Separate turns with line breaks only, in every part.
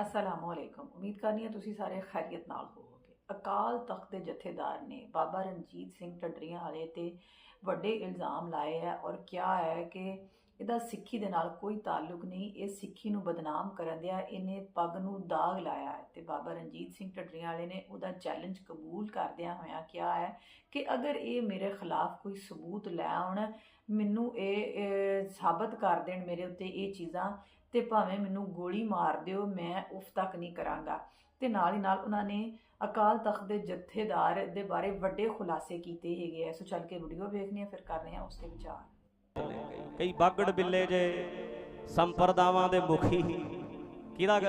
ਅਸਲਾਮ ਅਲੈਕੁਮ ਉਮੀਦ ਕਰਨੀ ਹੈ ਤੁਸੀਂ ਸਾਰੇ ਖੈਰੀਅਤ ਨਾਲ ਹੋਵੋਗੇ ਅਕਾਲ ਤਖਤ ਦੇ ਜਥੇਦਾਰ ਨੇ ਬਾਬਾ ਰਣਜੀਤ ਸਿੰਘ ਢੱਡਰੀਆਂ ਵਾਲੇ ਤੇ ਵੱਡੇ ਇਲਜ਼ਾਮ ਲਾਏ ਹੈ ਔਰ ਕਿਹਾ ਹੈ ਕਿ ਇਹਦਾ ਸਿੱਖੀ ਦੇ ਨਾਲ ਕੋਈ ਤਾਲੁਕ ਨਹੀਂ। ਇਹ ਸਿੱਖੀ ਨੂੰ ਬਦਨਾਮ ਕਰਨ ਦਿਆ। ਇਹਨੇ ਪੱਗ ਨੂੰ ਦਾਗ ਲਾਇਆ ਹੈ ਤੇ ਬਾਬਾ ਰਣਜੀਤ ਸਿੰਘ ਢੱਡਰੀਆਂ ਵਾਲੇ ਨੇ ਉਹਦਾ ਚੈਲੰਜ ਕਬੂਲ ਕਰਦਿਆਂ ਹੋਇਆਂ ਕਿਹਾ ਹੈ ਕਿ ਅਗਰ ਇਹ ਮੇਰੇ ਖਿਲਾਫ ਕੋਈ ਸਬੂਤ ਲੈ ਆਉਣ, ਮੈਨੂੰ ਇਹ ਸਾਬਤ ਕਰ ਦੇਣ ਮੇਰੇ ਉੱਤੇ ਇਹ ਚੀਜ਼ਾਂ ਤੇ ਭਾਵੇਂ ਮੈਨੂੰ ਗੋਲੀ ਮਾਰ ਦਿਓ, ਮੈਂ ਉਫ ਤੱਕ ਨਹੀਂ ਕਰਾਂਗਾ। ਤੇ ਨਾਲ ਹੀ ਨਾਲ ਉਹਨਾਂ ਨੇ ਅਕਾਲ ਤਖਤ ਦੇ ਜਥੇਦਾਰ ਦੇ ਬਾਰੇ ਵੱਡੇ ਖੁਲਾਸੇ ਕੀਤੇ ਹੈਗੇ ਆ। ਸੋ ਚੱਲ ਕੇ ਵੀਡੀਓ ਵੇਖਦੇ ਆ ਫਿਰ ਕਰ ਰਹੇ ਹਾਂ ਉਸ ਤੇ ਵਿਚਾਰ।
ਕਈ ਬਾਗੜ ਬਿੱਲੇ ਜੇ, ਸੰਪਰਦਾਵਾਂ ਦੇ ਮੁਖੀ। ਕਿਹਦਾ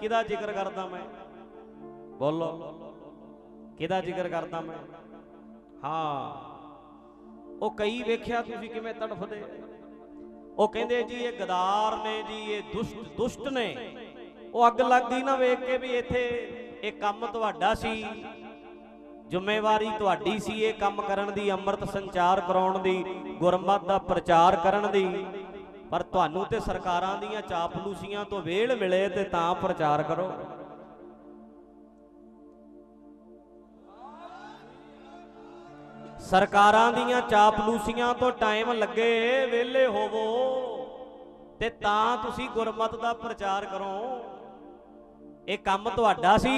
ਕਿਹਦਾ ਜ਼ਿਕਰ ਕਰਦਾ ਮੈਂ? ਬੋਲੋ। ਕਿਹਦਾ ਜ਼ਿਕਰ ਕਰਦਾ ਮੈਂ? ਹਾਂ। ਉਹ ਕਈ ਵੇਖਿਆ ਤੁਸੀਂ ਕਿਵੇਂ ਤੜਫਦੇ? ਉਹ ਕਹਿੰਦੇ ਜੀ, ਇਹ ਗਦਾਰ ਨੇ ਜੀ, ਇਹ ਦੁਸ਼ਟ ਦੁਸ਼ਟ ਨੇ। ਉਹ ਅੱਗ ਲੱਗਦੀ ਨਾ ਵੇਖ ਕੇ ਵੀ ਇੱਥੇ ਇਹ ਕੰਮ ਤੁਹਾਡਾ ਸੀ। ਜ਼ਿੰਮੇਵਾਰੀ ਤੁਹਾਡੀ ਸੀ ਇਹ ਕੰਮ ਕਰਨ ਦੀ, ਅੰਮ੍ਰਿਤ ਸੰਚਾਰ ਕਰਾਉਣ ਦੀ, ਗੁਰਮਤ ਦਾ ਪ੍ਰਚਾਰ ਕਰਨ ਦੀ। ਪਰ ਤੁਹਾਨੂੰ ਤੇ ਸਰਕਾਰਾਂ ਦੀਆਂ ਚਾਪਲੂਸੀਆਂ ਤੋਂ ਵੇਲ ਮਿਲੇ ਤੇ ਤਾਂ ਪ੍ਰਚਾਰ ਕਰੋ। ਸਰਕਾਰਾਂ ਦੀਆਂ ਚਾਪਲੂਸੀਆਂ ਤੋਂ ਟਾਈਮ ਲੱਗੇ, ਵਿਹਲੇ ਹੋਵੋ ਤੇ ਤਾਂ ਤੁਸੀਂ ਗੁਰਮਤ ਦਾ ਪ੍ਰਚਾਰ ਕਰੋ। ਇਹ ਕੰਮ ਤੁਹਾਡਾ ਸੀ।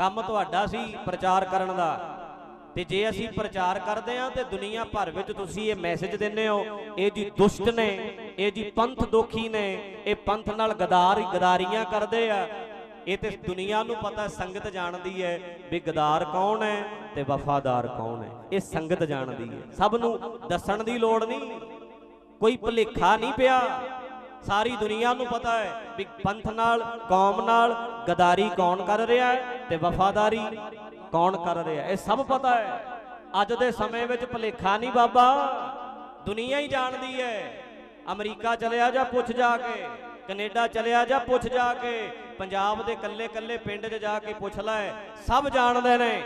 ਕੰਮ ਤੁਹਾਡਾ ਸੀ ਪ੍ਰਚਾਰ ਕਰਨ ਦਾ। ਤੇ ਜੇ ਅਸੀਂ ਪ੍ਰਚਾਰ ਕਰਦੇ ਹਾਂ ਤੇ ਦੁਨੀਆ ਭਰ ਵਿੱਚ ਤੁਸੀਂ ਇਹ ਮੈਸੇਜ ਦਿੰਦੇ ਹੋ, ਇਹ ਜੀ ਦੁਸ਼ਟ ਨੇ, ਇਹ ਜੀ ਪੰਥ ਦੋਖੀ ਨੇ, ਇਹ ਪੰਥ ਨਾਲ ਗਦਾਰ ਗਦਾਰੀਆਂ ਕਰਦੇ ਆ। ਇਹ ਤੇ ਦੁਨੀਆ ਨੂੰ ਪਤਾ ਸੰਗਤ ਜਾਣਦੀ ਹੈ ਵੀ ਗਦਾਰ ਕੌਣ ਹੈ ਤੇ ਵਫਾਦਾਰ ਕੌਣ ਹੈ। ਇਹ ਸੰਗਤ ਜਾਣਦੀ ਹੈ। ਸਭ ਨੂੰ ਦੱਸਣ ਦੀ ਲੋੜ ਨਹੀਂ। ਕੋਈ ਭੁਲੇਖਾ ਨਹੀਂ ਪਿਆ। ਸਾਰੀ ਦੁਨੀਆ ਨੂੰ ਪਤਾ ਹੈ ਵੀ ਪੰਥ ਨਾਲ, ਕੌਮ ਨਾਲ ਗਦਾਰੀ ਕੌਣ ਕਰ ਰਿਹਾ ਹੈ। ਤੇ ਵਫਾਦਾਰੀ ਕੌਣ ਕਰ ਰਿਹਾ? ਇਹ ਸਭ ਪਤਾ ਹੈ। ਅੱਜ ਦੇ ਸਮੇਂ ਵਿੱਚ ਭੁਲੇਖਾ ਨਹੀਂ ਬਾਬਾ। ਦੁਨੀਆ ਹੀ ਜਾਣਦੀ ਹੈ। ਅਮਰੀਕਾ ਚਲਿਆ ਜਾ ਪੁੱਛ ਜਾ ਕੇ, ਕੈਨੇਡਾ ਚਲਿਆ ਜਾ ਪੁੱਛ ਜਾ ਕੇ, ਪੰਜਾਬ ਦੇ ਕੱਲੇ ਕੱਲੇ ਪਿੰਡ 'ਚ ਜਾ ਕੇ ਪੁੱਛ ਲੈ। ਸਭ ਜਾਣਦੇ ਨੇ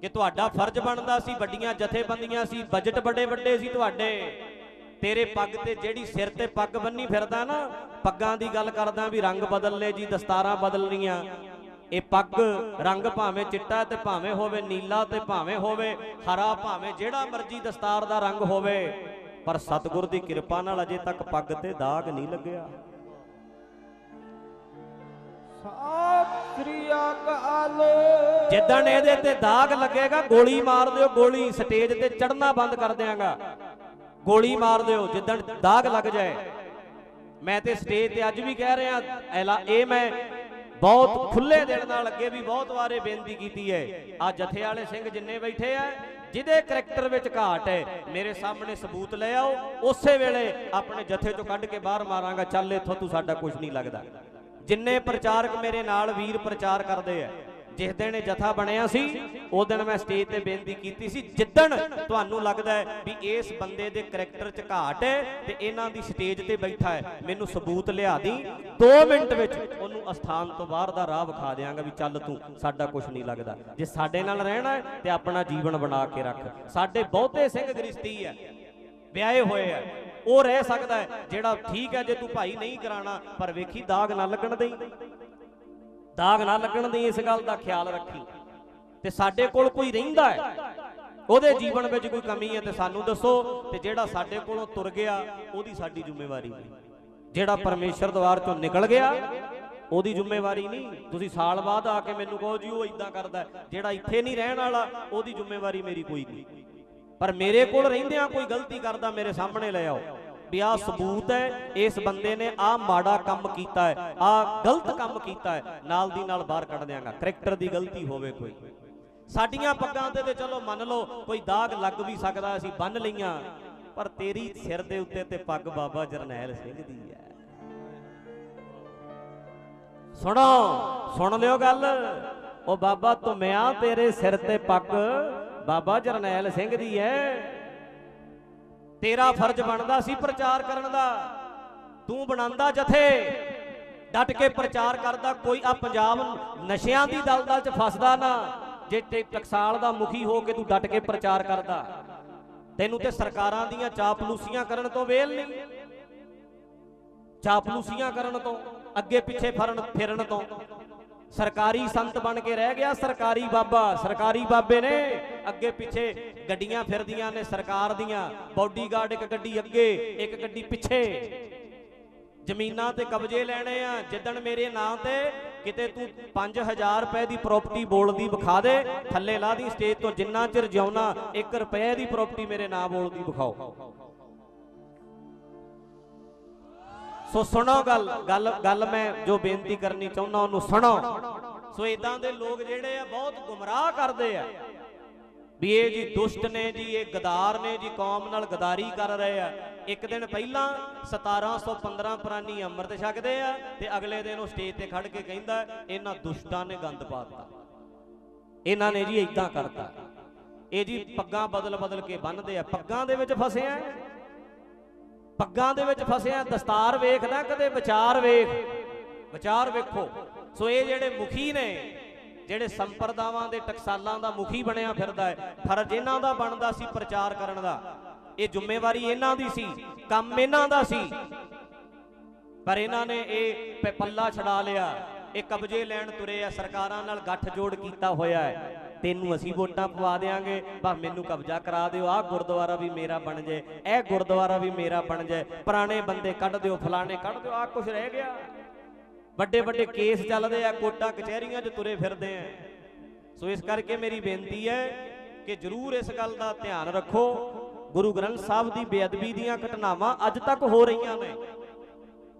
ਕਿ ਤੁਹਾਡਾ ਫਰਜ਼ ਬਣਦਾ ਸੀ, ਵੱਡੀਆਂ ਜਥੇਬੰਦੀਆਂ ਸੀ ਬਜਟ ਵੱਡੇ ਵੱਡੇ ਸੀ ਤੁਹਾਡੇ। ਤੇਰੇ ਪੱਗ ਤੇ ਜਿਹੜੀ ਸਿਰ ਤੇ ਪੱਗ ਬੰਨੀ ਫਿਰਦਾ ਨਾ, ਪੱਗਾਂ ਦੀ ਗੱਲ ਕਰਦਾ ਵੀ ਰੰਗ ਬਦਲ ਲੈ ਜੀ, ਦਸਤਾਰਾਂ ਬਦਲਣੀਆਂ। ਇਹ ਪੱਗ ਰੰਗ ਭਾਵੇਂ ਚਿੱਟਾ ਤੇ ਭਾਵੇਂ ਹੋਵੇ ਨੀਲਾ ਤੇ ਭਾਵੇਂ ਹੋਵੇ ਹਰਾ ਭਾਵੇਂ ਜਿਹੜਾ ਮਰਜ਼ੀ ਦਸਤਾਰ ਦਾ ਰੰਗ ਹੋਵੇ ਪਰ ਸਤਿਗੁਰ ਦੀ ਕਿਰਪਾ ਨਾਲ ਅਜੇ ਤੱਕ ਪੱਗ ਤੇ ਦਾਗ ਨਹੀਂ ਲੱਗਿਆ।
ਸਤਿ ਸ੍ਰੀ ਅਕਾਲ।
ਜਿੱਦਣ ਇਹਦੇ ਤੇ ਦਾਗ ਲੱਗੇਗਾ ਗੋਲੀ ਮਾਰ ਦਿਓ ਗੋਲੀ ਸਟੇਜ ਤੇ ਚੜਨਾ ਬੰਦ ਕਰ ਦਿਆਂਗਾ। ਗੋਲੀ ਮਾਰ ਦਿਓ ਜਿੱਦਣ ਦਾਗ ਲੱਗ ਜਾਏ। ਮੈਂ ਤੇ ਸਟੇਜ ਤੇ ਅੱਜ ਵੀ ਕਹਿ ਰਿਹਾ ਐਲਾ ਇਹ ਮੈਂ ਬਹੁਤ ਖੁੱਲੇ ਦਿਲ ਨਾਲ ਅੱਗੇ ਵੀ ਬਹੁਤ ਵਾਰੇ ਬੇਨਤੀ ਕੀਤੀ ਹੈ। ਆ ਜਥੇ ਵਾਲੇ ਸਿੰਘ ਜਿੰਨੇ ਬੈਠੇ ਆ ਜਿਹਦੇ ਕਰੈਕਟਰ ਵਿੱਚ ਘਾਟ ਹੈ ਮੇਰੇ ਸਾਹਮਣੇ ਸਬੂਤ ਲੈ ਆਓ। ਉਸੇ ਵੇਲੇ ਆਪਣੇ ਜਥੇ ਚੋਂ ਕੱਢ ਕੇ ਬਾਹਰ ਮਾਰਾਂਗਾ ਚੱਲ ਇੱਥੋਂ ਤੂੰ ਸਾਡਾ ਕੁਝ ਨਹੀਂ ਲੱਗਦਾ। ਜਿੰਨੇ ਪ੍ਰਚਾਰਕ ਮੇਰੇ ਨਾਲ ਵੀਰ ਪ੍ਰਚਾਰ ਕਰਦੇ ਆ ਜਿਸ ਦਿਨ ਇਹ ਜਥਾ ਬਣਿਆ ਸੀ, ਉਹ ਦਿਨ ਮੈਂ ਸਟੇਜ ਤੇ ਬੇਨਤੀ ਕੀਤੀ ਸੀ, ਜਿੱਦਣ ਤੁਹਾਨੂੰ ਲੱਗਦਾ ਹੈ ਵੀ ਇਸ ਬੰਦੇ ਦੇ ਕਰੈਕਟਰ 'ਚ ਘਾਟ ਹੈ ਤੇ ਇਹਨਾਂ ਦੀ ਸਟੇਜ ਤੇ ਬੈਠਾ ਹੈ, ਮੈਨੂੰ ਸਬੂਤ ਲਿਆ ਦੀ 2 ਮਿੰਟ ਵਿੱਚ ਉਹਨੂੰ ਅਸਥਾਨ ਤੋਂ ਬਾਹਰ ਦਾ ਰਾਹ ਵਿਖਾ ਦਿਆਂਗਾ ਵੀ ਚੱਲ ਤੂੰ, ਸਾਡਾ ਕੁਝ ਨਹੀਂ ਲੱਗਦਾ। ਜੇ ਸਾਡੇ ਨਾਲ ਰਹਿਣਾ ਹੈ ਤੇ ਆਪਣਾ ਜੀਵਨ ਬਣਾ ਕੇ ਰੱਖ। ਸਾਡੇ ਬਹੁਤੇ ਸਿੰਘ ਗ੍ਰਿਸ਼ਤੀ ਹੈ, ਵਿਆਹੇ ਹੋਏ ਆ ਉਹ ਰਹਿ ਸਕਦਾ ਹੈ, ਜਿਹੜਾ ਠੀਕ ਹੈ ਜੇ ਤੂੰ ਭਾਈ ਨਹੀਂ ਕਰਾਣਾ, ਪਰ ਵੇਖੀ ਦਾਗ ਨਾ ਲੱਗਣ ਦੇਈ। ਦਾਗ ਨਾ ਲੱਗਣ ਦੀ ਇਸ ਗੱਲ ਦਾ ਖਿਆਲ ਰੱਖੀ। ਤੇ ਸਾਡੇ ਕੋਲ ਕੋਈ ਰਹਿੰਦਾ ਹੈ, ਉਹਦੇ ਜੀਵਨ ਵਿੱਚ ਕੋਈ ਕਮੀ ਹੈ ਤੇ ਸਾਨੂੰ ਦੱਸੋ, ਤੇ ਜਿਹੜਾ ਸਾਡੇ ਕੋਲੋਂ ਤੁਰ ਗਿਆ, ਉਹਦੀ ਸਾਡੀ ਜ਼ਿੰਮੇਵਾਰੀ ਨਹੀਂ। ਜਿਹੜਾ ਪਰਮੇਸ਼ਰ ਦਵਾਰ ਚੋਂ ਨਿਕਲ ਗਿਆ, ਉਹਦੀ ਜ਼ਿੰਮੇਵਾਰੀ ਨਹੀਂ। ਤੁਸੀਂ ਸਾਲ ਬਾਅਦ ਆ ਕੇ ਮੈਨੂੰ ਕਹੋ ਜੀ, ਉਹ ਇਦਾਂ ਕਰਦਾ ਜਿਹੜਾ ਇੱਥੇ ਨਹੀਂ ਰਹਿਣ ਵਾਲਾ, ਉਹਦੀ ਜ਼ਿੰਮੇਵਾਰੀ ਮੇਰੀ ਕੋਈ ਨਹੀਂ। ਪਰ ਮੇਰੇ ਕੋਲ ਰਹਿੰਦਿਆਂ ਕੋਈ ਗਲਤੀ ਕਰਦਾ, ਮੇਰੇ ਸਾਹਮਣੇ ਲੈ ਆਓ। ਵੀ ਆਹ ਸਬੂਤ ਹੈ, ਇਸ ਬੰਦੇ ਨੇ ਆਹ ਮਾੜਾ ਕੰਮ ਕੀਤਾ ਹੈ ਆਹ ਗਲਤ ਕੰਮ ਕੀਤਾ ਹੈ, ਨਾਲ ਦੀ ਨਾਲ ਬਾਹਰ ਕੱਢ ਦਿਆਂਗਾ ਕਰੈਕਟਰ ਦੀ ਗਲਤੀ ਹੋਵੇ ਕੋਈ। ਸਾਡੀਆਂ ਪੱਗਾਂ ਤੇ ਤੇ ਚਲੋ ਮੰਨ ਲਓ ਕੋਈ ਦਾਗ ਲੱਗ ਵੀ ਸਕਦਾ, ਅਸੀਂ ਬੰਨ ਲਈਆਂ, ਪਰ ਤੇਰੀ ਸਿਰ ਦੇ ਉੱਤੇ ਤੇ ਪੱਗ ਬਾਬਾ ਜਰਨੈਲ ਸਿੰਘ ਦੀ ਹੈ। ਸੁਣੋ, ਸੁਣ ਲਿਓ ਗੱਲ, ਉਹ ਬਾਬਾ ਧੁਮਿਆ ਤੇਰੇ ਸਿਰ ਤੇ ਪੱਗ ਬਾਬਾ ਜਰਨੈਲ ਸਿੰਘ ਦੀ ਹੈ। ਤੇਰਾ ਫਰਜ਼ ਬਣਦਾ ਸੀ ਪ੍ਰਚਾਰ ਕਰਨ ਦਾ। ਤੂੰ ਬਣਾਉਂਦਾ ਜਥੇ। ਡਟ ਕੇ ਪ੍ਰਚਾਰ ਕਰਦਾ, ਕੋਈ ਆ ਪੰਜਾਬ ਨਸ਼ਿਆਂ ਦੀ ਦਲਦਲ 'ਚ ਫਸਦਾ ਨਾ। ਜੇ ਤੇ ਟਕਸਾਲ ਦਾ ਮੁਖੀ ਹੋ ਕੇ ਤੂੰ ਡਟ ਕੇ ਪ੍ਰਚਾਰ ਕਰਦਾ। ਤੈਨੂੰ ਤੇ ਸਰਕਾਰਾਂ ਦੀਆਂ ਚਾਪਲੂਸੀਆਂ ਕਰਨ ਤੋਂ ਵੇਲ ਨਹੀਂ। ਚਾਪਲੂਸੀਆਂ ਕਰਨ ਤੋਂ, ਅੱਗੇ ਪਿੱਛੇ ਫਰਨ ਫਿਰਨ ਤੋਂ। ਸਰਕਾਰੀ ਸੰਤ ਬਣ ਕੇ ਰਹਿ ਗਿਆ, ਸਰਕਾਰੀ ਬਾਬਾ, ਸਰਕਾਰੀ ਬਾਬੇ ਨੇ। ਅੱਗੇ ਪਿੱਛੇ ਗੱਡੀਆਂ ਫਿਰਦੀਆਂ ਨੇ ਸਰਕਾਰ ਦੀਆਂ ਬਾਡੀਗਾਰਡ ਇੱਕ ਗੱਡੀ ਅੱਗੇ, ਇੱਕ ਗੱਡੀ ਪਿੱਛੇ। ਜ਼ਮੀਨਾਂ ਤੇ ਕਬਜ਼ੇ ਲੈਣੇ ਆ, ਜਿੱਦਣ ਮੇਰੇ ਨਾਂ ਤੇ ਕਿਤੇ ਤੂੰ 5000 ਰੁਪਏ ਦੀ ਪ੍ਰਾਪਰਟੀ ਬੋਲਦੀ ਵਿਖਾ ਦੇ, ਥੱਲੇ ਲਾ ਦੀ ਸਟੇਜ ਤੋਂ ਜਿੰਨਾ ਚਿਰ ਜਿਉਣਾ 1 ਰੁਪਏ ਦੀ ਪ੍ਰਾਪਰਟੀ ਮੇਰੇ ਨਾਂ ਬੋਲਦੀ ਵਿਖਾਓ। ਸੋ ਸੁਣੋ ਗੱਲ ਗੱਲ ਗੱਲ ਮੈਂ ਜੋ ਬੇਨਤੀ ਕਰਨੀ ਚਾਹੁੰਦਾ ਉਹਨੂੰ ਸੁਣੋ। ਸੋ ਇਦਾਂ ਦੇ ਲੋਕ ਜਿਹੜੇ ਆ ਬਹੁਤ ਗੁੰਮਰਾਹ ਕਰਦੇ ਆ ਵੀ ਇਹ ਜੀ ਦੁਸ਼ਟ ਨੇ ਜੀ, ਇਹ ਗਦਾਰ ਨੇ ਜੀ, ਕੌਮ ਨਾਲ ਗਦਾਰੀ ਕਰ ਰਹੇ ਆ। ਇੱਕ ਦਿਨ ਪਹਿਲਾਂ 1715 ਪ੍ਰਾਨੀ ਅੰਮ੍ਰਿਤ ਛਕਦੇ ਆ ਤੇ ਅਗਲੇ ਦਿਨ ਉਹ ਸਟੇਜ ਤੇ ਖੜ ਕੇ ਕਹਿੰਦਾ, ਇਹਨਾਂ ਦੁਸ਼ਟਾਂ ਨੇ ਗੰਦ ਪਾਤਾ ਇਹਨਾਂ ਨੇ ਜੀ ਇਦਾਂ ਕਰਤਾ। ਇਹ ਜੀ ਪੱਗਾਂ ਬਦਲ ਬਦਲ ਕੇ ਬੰਨਦੇ ਆ। ਪੱਗਾਂ ਦੇ ਵਿੱਚ ਫਸੇ ਆ ਪੱਗਾਂ ਦੇ ਵਿੱਚ ਫਸਿਆ, ਦਸਤਾਰ ਵੇਖਦਾ, ਕਦੇ ਵਿਚਾਰ ਵੇਖ। ਵਿਚਾਰ ਵੇਖੋ। ਸੋ ਇਹ ਜਿਹੜੇ ਮੁਖੀ ਨੇ, ਜਿਹੜੇ ਸੰਪਰਦਾਵਾਂ ਦੇ ਟਕਸਾਲਾਂ ਦਾ ਮੁਖੀ ਬਣਿਆ ਫਿਰਦਾ ਹੈ, ਫਰਜ਼ ਇਹਨਾਂ ਦਾ ਬਣਦਾ ਸੀ ਪ੍ਰਚਾਰ ਕਰਨ ਦਾ। ਇਹ ਜ਼ਿੰਮੇਵਾਰੀ ਇਹਨਾਂ ਦੀ ਸੀ, ਕੰਮ ਇਹਨਾਂ ਦਾ ਸੀ। ਪਰ ਇਹਨਾਂ ਨੇ ਇਹ ਪ- ਪੱਲਾ ਛਡਾ ਲਿਆ। ਇਹ ਕਬਜ਼ੇ ਲੈਣ ਤੁਰੇ ਆ, ਸਰਕਾਰਾਂ ਨਾਲ ਗੱਠ ਜੋੜ ਕੀਤਾ ਹੋਇਆ ਹੈ। ਤੈਨੂੰ ਅਸੀਂ ਵੋਟਾਂ ਪਵਾ ਦੇਾਂਗੇ ਬਸ ਮੈਨੂੰ ਕਬਜ਼ਾ ਕਰਾ ਦਿਓ। ਆਹ ਗੁਰਦੁਆਰਾ ਵੀ ਮੇਰਾ ਬਣ ਜਾਏ। ਇਹ ਗੁਰਦੁਆਰਾ ਵੀ ਮੇਰਾ ਬਣ ਜਾਏ। ਪੁਰਾਣੇ ਬੰਦੇ ਕੱਢ ਦਿਓ, ਫਲਾਣੇ ਕੱਢ ਦਿਓ, ਆਹ ਕੁਝ ਰਹਿ ਗਿਆ। ਵੱਡੇ ਵੱਡੇ ਕੇਸ ਚੱਲਦੇ ਆ, ਕੋਟਾਂ, ਕਚਹਿਰੀਆਂ 'ਚ ਤੁਰੇ ਫਿਰਦੇ ਆ। ਸੋ ਇਸ ਕਰਕੇ ਮੇਰੀ ਬੇਨਤੀ ਹੈ ਕਿ ਜਰੂਰ ਇਸ ਗੱਲ ਦਾ ਧਿਆਨ ਰੱਖੋ। ਗੁਰੂ ਗ੍ਰੰਥ ਸਾਹਿਬ ਦੀ ਬੇਅਦਬੀ ਦੀਆਂ ਘਟਨਾਵਾਂ ਅੱਜ ਤੱਕ ਹੋ ਰਹੀਆਂ ਨੇ।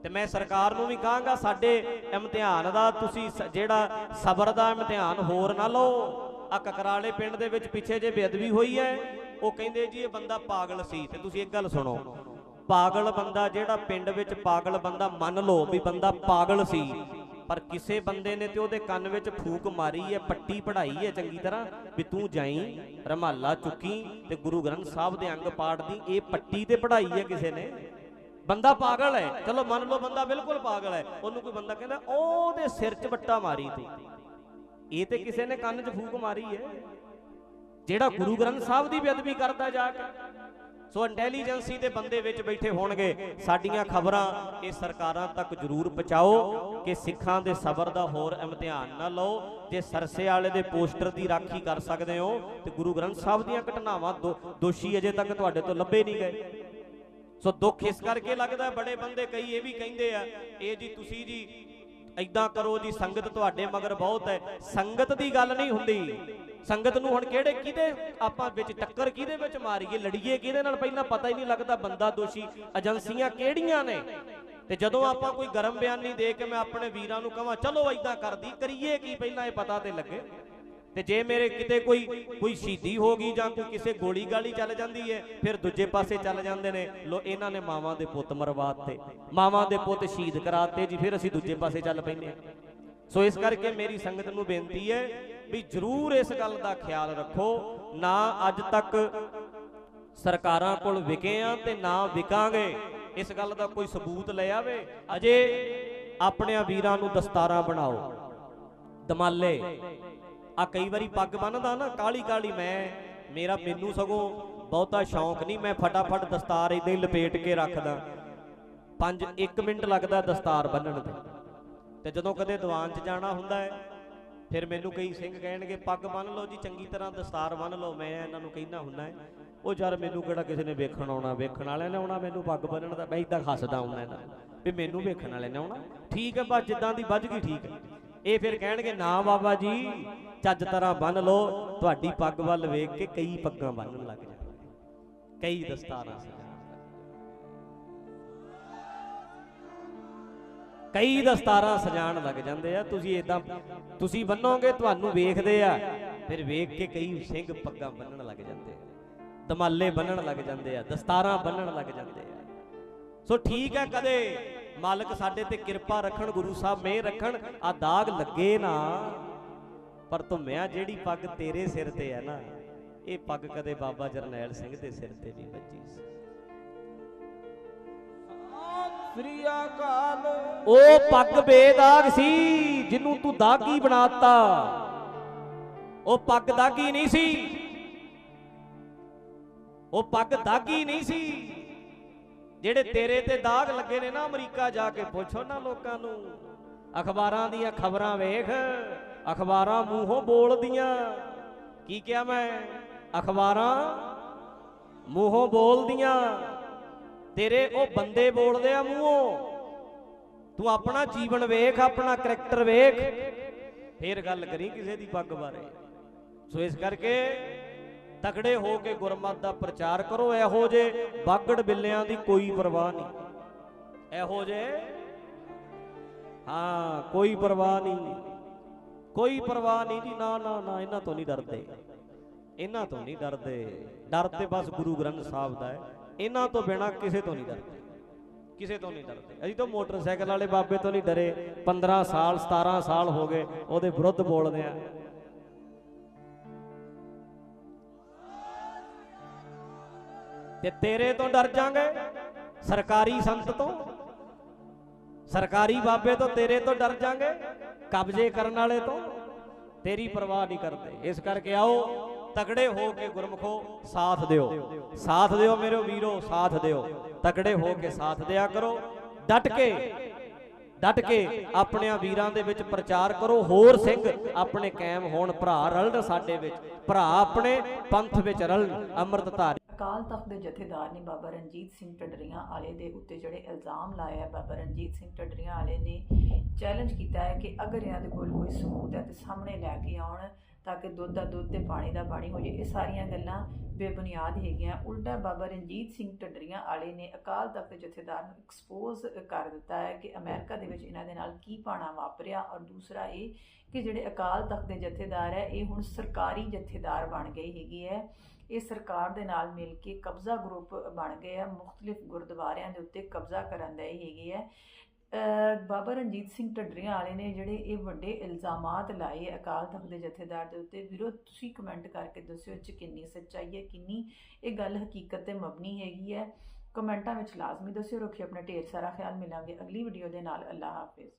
ਤੇ ਮੈਂ ਸਰਕਾਰ ਨੂੰ ਵੀ ਕਹਾਂਗਾ, ਸਾਡੇ ਇਮਤਿਹਾਨ ਦਾ ਤੁਸੀਂ ਸ- ਜਿਹੜਾ ਸਬਰ ਦਾ ਇਮਤਿਹਾਨ ਹੋਰ ਨਾ ਲਓ। ਆ ਕਕਰਾਲੇ ਪਿੰਡ ਦੇ ਵਿੱਚ ਪਿੱਛੇ ਜੇ ਬੇਅਦਬੀ ਹੋਈ ਹੈ, ਉਹ ਕਹਿੰਦੇ ਜੀ ਇਹ ਬੰਦਾ ਪਾਗਲ ਸੀ ਤੇ ਤੁਸੀਂ ਇੱਕ ਗੱਲ ਸੁਣੋ। ਪਾਗਲ ਬੰਦਾ ਜਿਹੜਾ ਪਿੰਡ ਵਿੱਚ ਪਾਗਲ ਬੰਦਾ ਮੰਨ ਲਓ ਵੀ ਬੰਦਾ ਪਾਗਲ ਸੀ, ਪਰ ਕਿਸੇ ਬੰਦੇ ਨੇ ਤੇ ਉਹਦੇ ਕੰਨ ਵਿੱਚ ਫੂਕ ਮਾਰੀ ਹੈ, ਪੱਟੀ ਪੜਾਈ ਹੈ ਚੰਗੀ ਤਰ੍ਹਾਂ ਵੀ ਤੂੰ ਜਾਈ, ਰਮਾਲਾ ਚੁੱਕੀ ਤੇ ਗੁਰੂ ਗ੍ਰੰਥ ਸਾਹਿਬ ਦੇ ਅੰਗ ਪਾਠ ਦੀ ਇਹ ਪੱਟੀ ਤੇ ਪੜਾਈ ਹੈ ਕਿਸੇ ਨੇ? ਬੰਦਾ ਪਾਗਲ ਹੈ। ਚਲੋ ਮੰਨ ਲਓ ਬੰਦਾ ਬਿਲਕੁਲ ਪਾਗਲ ਹੈ। ਉਹਨੂੰ ਕੋਈ ਬੰਦਾ ਕਹਿੰਦਾ, ਉਹਦੇ ਸਿਰ 'ਚ ਬੱਟਾ ਮਾਰੀ ਤੂੰ। ਇਹ ਤੇ ਕਿਸੇ ਨੇ ਕੰਨ 'ਚ ਫੂਕ ਮਾਰੀ ਹੈ। ਜਿਹੜਾ ਗੁਰੂ ਗ੍ਰੰਥ ਸਾਹਿਬ ਦੀ ਬੇਅਦਬੀ ਕਰਦਾ ਜਾ ਕੇ। ਸੋ ਇੰਟੈਲੀਜੈਂਸੀ ਦੇ ਬੰਦੇ ਵਿੱਚ ਬੈਠੇ ਹੋਣਗੇ। ਸਾਡੀਆਂ ਖਬਰਾਂ ਇਹ ਸਰਕਾਰਾਂ ਤੱਕ ਜ਼ਰੂਰ ਪਹੁੰਚਾਓ ਕਿ ਸਿੱਖਾਂ ਦੇ ਸਬਰ ਦਾ ਹੋਰ ਇਮਤਿਹਾਨ ਨਾ ਲਓ। ਜੇ ਸਰਸੇ ਵਾਲੇ ਦੇ ਪੋਸਟਰ ਦੀ ਰਾਖੀ ਕਰ ਸਕਦੇ ਹੋ, ਤੇ ਗੁਰੂ ਗ੍ਰੰਥ ਸਾਹਿਬ ਦੀਆਂ ਘਟਨਾਵਾਂ ਦੋ- ਦੋਸ਼ੀ ਅਜੇ ਤੱਕ ਤੁਹਾਡੇ ਤੋਂ ਲੱਭੇ ਨਹੀਂ ਗਏ। ਸੋ ਦੁੱਖ ਇਸ ਕਰਕੇ ਲੱਗਦਾ ਬੜੇ ਬੰਦੇ ਕਈ ਇਹ ਵੀ ਕਹਿੰਦੇ ਆ, ਇਹ ਜੀ ਤੁਸੀਂ ਜੀ ਐਦਾਂ ਕਰੋ ਜੀ, ਸੰਗਤ ਤੁਹਾਡੇ ਮਗਰ ਬਹੁਤ ਹੈ। ਸੰਗਤ ਦੀ ਗੱਲ ਨਹੀਂ ਹੁੰਦੀ। ਸੰਗਤ ਨੂੰ ਹੁਣ ਕਿਹੜੇ ਕਿਹਦੇ ਆਪਾਂ ਵਿੱਚ ਟੱਕਰ ਕਿਹਦੇ ਵਿੱਚ ਮਾਰੀਏ, ਲੜੀਏ ਕਿਹਦੇ ਨਾਲ? ਪਹਿਲਾਂ ਪਤਾ ਹੀ ਨਹੀਂ ਲੱਗਦਾ ਬੰਦਾ ਦੋਸ਼ੀ ਏਜੰਸੀਆਂ ਕਿਹੜੀਆਂ ਨੇ। ਤੇ ਜਦੋਂ ਆਪਾਂ ਕੋਈ ਗਰਮ ਬਿਆਨੀ ਦੇ ਕੇ ਮੈਂ ਆਪਣੇ ਵੀਰਾਂ ਨੂੰ ਕਹਾਂ, ਚਲੋ ਐਦਾਂ ਕਰਦੀ, ਕਰੀਏ ਕੀ? ਪਹਿਲਾਂ ਇਹ ਪਤਾ ਤੇ ਲੱਗੇ। ਤੇ ਜੇ ਮੇਰੇ ਕਿਤੇ ਕੋਈ ਕੋਈ ਸ਼ਹੀਦੀ ਹੋ ਗਈ ਜਾਂ ਕੋਈ ਕਿਸੇ ਗੋਲੀ ਗਾਲੀ ਚੱਲ ਜਾਂਦੀ ਹੈ, ਫਿਰ ਦੂਜੇ ਪਾਸੇ ਚੱਲ ਜਾਂਦੇ ਨੇ। ਲੋ, ਇਹਨਾਂ ਨੇ ਮਾਵਾਂ ਦੇ ਪੁੱਤ ਮਰਵਾਤੇ। ਮਾਵਾਂ ਦੇ ਪੁੱਤ ਸ਼ਹੀਦ ਕਰਾਤੇ ਜੀ, ਫਿਰ ਅਸੀਂ ਦੂਜੇ ਪਾਸੇ ਚੱਲ ਪੈਂਦੇ ਹਾਂ। ਸੋ ਇਸ ਕਰਕੇ ਮੇਰੀ ਸੰਗਤ ਨੂੰ ਬੇਨਤੀ ਹੈ ਵੀ ਜਰੂਰ ਇਸ ਗੱਲ ਦਾ ਖਿਆਲ ਰੱਖੋ। ਨਾ ਅੱਜ ਤੱਕ ਸਰਕਾਰਾਂ ਕੋਲ ਵਿਕੇ ਆ ਤੇ ਨਾ ਵਿਕਾਂਗੇ। ਇਸ ਗੱਲ ਦਾ ਕੋਈ ਸਬੂਤ ਲੈ ਆਵੇ। ਅਜੇ ਆਪਣਿਆਂ ਵੀਰਾਂ ਨੂੰ ਦਸਤਾਰਾਂ ਬਣਾਓ। ਦਮਾਲੇ। ਆ ਕਈ ਵਾਰੀ ਪੱਗ ਬੰਨਦਾ ਨਾ ਕਾਲੀ ਕਾਲੀ ਮੈਂ, ਮੇਰਾ ਮੈਨੂੰ ਸਗੋਂ ਬਹੁਤਾ ਸ਼ੌਂਕ ਨਹੀਂ, ਮੈਂ ਫਟਾਫਟ ਦਸਤਾਰ ਇਦਾਂ ਹੀ ਲਪੇਟ ਕੇ ਰੱਖਦਾ। 5 1 ਮਿੰਟ ਲੱਗਦਾ ਦਸਤਾਰ ਬੰਨਣ ਤੇ। ਤੇ ਜਦੋਂ ਕਦੇ ਦੀਵਾਨ 'ਚ ਜਾਣਾ ਹੁੰਦਾ ਹੈ, ਫਿਰ ਮੈਨੂੰ ਕਈ ਸਿੰਘ ਕਹਿਣਗੇ, ਪੱਗ ਬੰਨ ਲਓ ਜੀ, ਚੰਗੀ ਤਰ੍ਹਾਂ ਦਸਤਾਰ ਬੰਨ ਲਓ। ਮੈਂ ਇਹਨਾਂ ਨੂੰ ਕਹਿੰਦਾ ਹੁੰਦਾ ਹੈ, ਉਹ ਯਾਰ ਮੈਨੂੰ ਕਿਹੜਾ ਕਿਸੇ ਨੇ ਵੇਖਣ ਆਉਣਾ? ਵੇਖਣ ਵਾਲਿਆਂ ਨੇ ਆਉਣਾ ਮੈਨੂੰ ਪੱਗ ਬੰਨਣ ਦਾ? ਮੈਂ ਇਦਾਂ ਹੱਸਦਾ ਹੁੰਦਾ ਇਹਨਾਂ ਵੀ ਮੈਨੂੰ ਵੇਖਣ ਵਾਲੇ ਨੇ ਆਉਣਾ। ਠੀਕ ਹੈ, ਬਸ ਜਿੱਦਾਂ ਦੀ ਵੱਜ ਗਈ ਠੀਕ ਹੈ। ਇਹ ਫਿਰ ਕਹਿਣਗੇ, ਨਾ ਬਾਬਾ ਜੀ ਚੱਜ ਤਰ੍ਹਾਂ ਬੰਨ ਲਓ, ਤੁਹਾਡੀ ਪੱਗ ਵੱਲ ਵੇਖ ਕੇ ਕਈ ਪੱਗਾਂ ਬੰਨਣ ਲੱਗ ਜਾਂਦੇ ਕਈ ਦਸਤਾਰਾਂ ਸਜਾਉਣ ਕਈ ਦਸਤਾਰਾਂ ਸਜਾਣ ਲੱਗ ਜਾਂਦੇ ਆ, ਤੁਸੀਂ ਇਦਾਂ ਤੁਸੀਂ ਬੰਨੋਗੇ, ਤੁਹਾਨੂੰ ਵੇਖਦੇ ਆ, ਫਿਰ ਵੇਖ ਕੇ ਕਈ ਸਿੰਘ ਪੱਗਾਂ ਬੰਨਣ ਲੱਗ ਜਾਂਦੇ ਆ। ਦਮਾਲੇ ਬੰਨਣ ਲੱਗ ਜਾਂਦੇ ਆ, ਦਸਤਾਰਾਂ ਬੰਨਣ ਲੱਗ ਜਾਂਦੇ ਆ। ਸੋ ਠੀਕ ਹੈ ਕਦੇ, ਮਾਲਕ ਸਾਡੇ ਤੇ ਕਿਰਪਾ ਰੱਖਣ, ਗੁਰੂ ਸਾਹਿਬ ਮਿਹਰ ਰੱਖਣ, ਆ ਦਾਗ ਲੱਗੇ ਨਾ ਪਰ ਧੁੰਮਿਆ ਜਿਹੜੀ ਪੱਗ ਤੇਰੇ ਸਿਰ ਤੇ ਹੈ ਨਾ, ਇਹ ਪੱਗ ਕਦੇ ਬਾਬਾ ਜਰਨੈਲ ਸਿੰਘ ਦੇ ਸਿਰ ਤੇ ਨਹੀਂ ਵੱਜੀ ਸੀ।
ਸ੍ਰੀ ਅਕਾਲ
ਉਹ ਪੱਗ ਬੇਦਾਗ ਸੀ ਜਿਹਨੂੰ ਤੂੰ ਦਾਗੀ ਬਣਾਤਾ। ਉਹ ਪੱਗ ਦਾਗੀ ਨਹੀਂ ਸੀ। ਉਹ ਪੱਗ ਦਾਗੀ ਨਹੀਂ ਸੀ। ਜਿਹੜੇ ਤੇਰੇ ਤੇ ਦਾਗ ਲੱਗੇ ਨੇ ਨਾ ਅਮਰੀਕਾ ਜਾ ਕੇ ਪੁੱਛੋ ਨਾ ਲੋਕਾਂ ਨੂੰ। ਅਖਬਾਰਾਂ ਦੀਆਂ ਖਬਰਾਂ ਵੇਖ, ਅਖਬਾਰਾਂ ਮੂੰਹੋਂ ਬੋਲਦੀਆਂ। ਕੀ ਕਿਹਾ ਮੈਂ? ਅਖਬਾਰਾਂ ਮੂੰਹੋਂ ਬੋਲਦੀਆਂ। ਤੇਰੇ ਉਹ ਬੰਦੇ ਬੋਲਦੇ ਆ ਮੂੰਹੋਂ। ਤੂੰ ਆਪਣਾ ਜੀਵਨ ਵੇਖ, ਆਪਣਾ ਕਰੈਕਟਰ ਵੇਖ। ਫੇਰ ਗੱਲ ਕਰੀ ਕਿਸੇ ਦੀ ਪੱਗ ਬਾਰੇ। ਸੋ ਇਸ ਕਰਕੇ ਤਕੜੇ ਹੋ ਕੇ ਗੁਰਮਤ ਦਾ ਪ੍ਰਚਾਰ ਕਰੋ। ਇਹੋ ਜੇ ਬਾਗੜ ਬਿੱਲਿਆਂ ਦੀ ਕੋਈ ਪਰਵਾਹ ਨਹੀਂ। ਇਹੋ ਜੇ ਹਾਂ, ਕੋਈ ਪਰਵਾਹ ਨਹੀਂ। ਕੋਈ ਪਰਵਾਹ ਨਹੀਂ ਜੀ, ਨਾ ਨਾ ਨਾ, ਇਹਨਾਂ ਤੋਂ ਨਹੀਂ ਡਰਦੇ। ਇਹਨਾਂ ਤੋਂ ਨਹੀਂ ਡਰਦੇ। ਡਰ ਤੇ ਬਸ ਗੁਰੂ ਗ੍ਰੰਥ ਸਾਹਿਬ ਦਾ ਹੈ। ਇਹਨਾਂ ਤੋਂ ਬਿਨਾ ਕਿਸੇ ਤੋਂ ਨਹੀਂ ਡਰਦੇ। ਕਿਸੇ ਤੋਂ ਨਹੀਂ ਡਰਦੇ। ਅਸੀਂ ਤਾਂ ਮੋਟਰਸਾਈਕਲ ਵਾਲੇ ਬਾਬੇ ਤੋਂ ਨਹੀਂ ਡਰੇ। 15 ਸਾਲ 17 ਸਾਲ ਹੋ ਗਏ, ਉਹਦੇ ਵਿਰੁੱਧ ਬੋਲਦੇ ਆ। ਤੇ ਤੇਰੇ ਤੋਂ ਡਰ ਜਾਾਂਗੇ ਸਰਕਾਰੀ ਸੰਤ ਤੋਂ। ਸਰਕਾਰੀ ਬਾਬੇ ਤੋਂ ਤੇਰੇ ਤੋਂ ਡਰ ਜਾਾਂਗੇ, ਕਬਜ਼ੇ ਕਰਨ ਵਾਲੇ ਤੋਂ ਤੇਰੀ ਪਰਵਾਹ ਨਹੀਂ ਕਰਦੇ। ਇਸ ਕਰਕੇ ਆਓ ਤਗੜੇ ਹੋ ਕੇ ਗੁਰਮਖੋ ਸਾਥ ਦਿਓ। ਸਾਥ ਦਿਓ ਮੇਰੇ ਵੀਰੋ, ਸਾਥ ਦਿਓ। ਤਗੜੇ ਹੋ ਕੇ ਸਾਥ ਦਿਆ ਕਰੋ। ਡਟ ਕੇ ਡਟ ਕੇ ਆਪਣਿਆਂ ਵੀਰਾਂ ਦੇ ਵਿੱਚ ਪ੍ਰਚਾਰ ਕਰੋ। ਹੋਰ ਸਿੰਘ ਆਪਣੇ ਕਾਇਮ ਹੋਣ, ਭਰਾ ਰਲਣ ਸਾਡੇ ਵਿੱਚ। ਭਰਾ ਆਪਣੇ ਪੰਥ ਵਿੱਚ ਰਲਣ ਅੰਮ੍ਰਿਤ ਧਾਰੀ
ਅਕਾਲ ਤਖਤ ਦੇ ਜਥੇਦਾਰ ਨੇ ਬਾਬਾ ਰਣਜੀਤ ਸਿੰਘ ਢੱਡਰੀਆਂ ਵਾਲੇ ਦੇ ਉੱਤੇ ਜਿਹੜੇ ਇਲਜ਼ਾਮ ਲਾਇਆ ਬਾਬਾ ਰਣਜੀਤ ਸਿੰਘ ਢੱਡਰੀਆਂ ਵਾਲੇ ਨੇ ਚੈਲੰਜ ਕੀਤਾ ਹੈ ਕਿ ਅਗਰ ਇਹਨਾਂ ਦੇ ਕੋਲ ਕੋਈ ਸਬੂਤ ਹੈ ਤੇ ਸਾਹਮਣੇ ਲੈ ਕੇ ਆਉਣ ਤਾਂ ਕਿ ਦੁੱਧ ਦਾ ਦੁੱਧ ਤੇ ਪਾਣੀ ਦਾ ਪਾਣੀ ਹੋ ਜੇ। ਇਹ ਸਾਰੀਆਂ ਗੱਲਾਂ ਬੇਬੁਨਿਆਦ ਹੈਗੀਆਂ। ਉਲਟਾ ਬਾਬਾ ਰਣਜੀਤ ਸਿੰਘ ਢੱਡਰੀਆਂ ਵਾਲੇ ਨੇ ਅਕਾਲ ਤਖਤ ਜਥੇਦਾਰ ਨੂੰ ਐਕਸਪੋਜ਼ ਕਰ ਦਿੱਤਾ ਹੈ ਕਿ ਅਮਰੀਕਾ ਦੇ ਵਿੱਚ ਇਹਨਾਂ ਦੇ ਨਾਲ ਕੀ ਪਾਣਾ ਵਾਪਰਿਆ ਔਰ ਦੂਸਰਾ ਇਹ ਕਿ ਜਿਹੜੇ ਅਕਾਲ ਤਖਤ ਦੇ ਜਥੇਦਾਰ ਹੈ, ਇਹ ਹੁਣ ਸਰਕਾਰੀ ਜਥੇਦਾਰ ਬਣ ਗਏ ਹੈਗੇ ਹੈ। ਇਹ ਸਰਕਾਰ ਦੇ ਨਾਲ ਮਿਲ ਕੇ ਕਬਜ਼ਾ ਗਰੁੱਪ ਬਣ ਗਏ ਆ ਮੁxtਲਿਫ ਗੁਰਦੁਆਰਿਆਂ ਦੇ ਉੱਤੇ ਕਬਜ਼ਾ ਕਰਨ ਦੇ ਹੈਗੇ ਆ। ਬਾਬਾ ਰਣਜੀਤ ਸਿੰਘ ਢੱਡਰੀਆਂ ਵਾਲੇ ਨੇ ਜਿਹੜੇ ਇਹ ਵੱਡੇ ਇਲਜ਼ਾਮਾਤ ਲਾਏ ਅਕਾਲ ਤਖਤ ਦੇ ਜਥੇਦਾਰ ਦੇ ਉੱਤੇ। ਵੀਰੋ, ਤੁਸੀਂ ਕਮੈਂਟ ਕਰਕੇ ਦੱਸਿਓ ਇਹ 'ਚ ਕਿੰਨੀ ਸੱਚਾਈ ਹੈ, ਕਿੰਨੀ ਇਹ ਗੱਲ ਹਕੀਕਤ ਤੇ ਮਬਨੀ ਹੈਗੀ ਹੈ। ਕਮੈਂਟਾਂ ਵਿੱਚ ਲਾਜ਼ਮੀ ਦੱਸਿਓ ਰੱਖਿਓ ਆਪਣਾ ਢੇਰ ਸਾਰਾ ਖਿਆਲ ਮਿਲਾਂਗੇ ਅਗਲੀ ਵੀਡੀਓ ਦੇ ਨਾਲ। ਅੱਲਾ ਹਾਫਿਜ਼।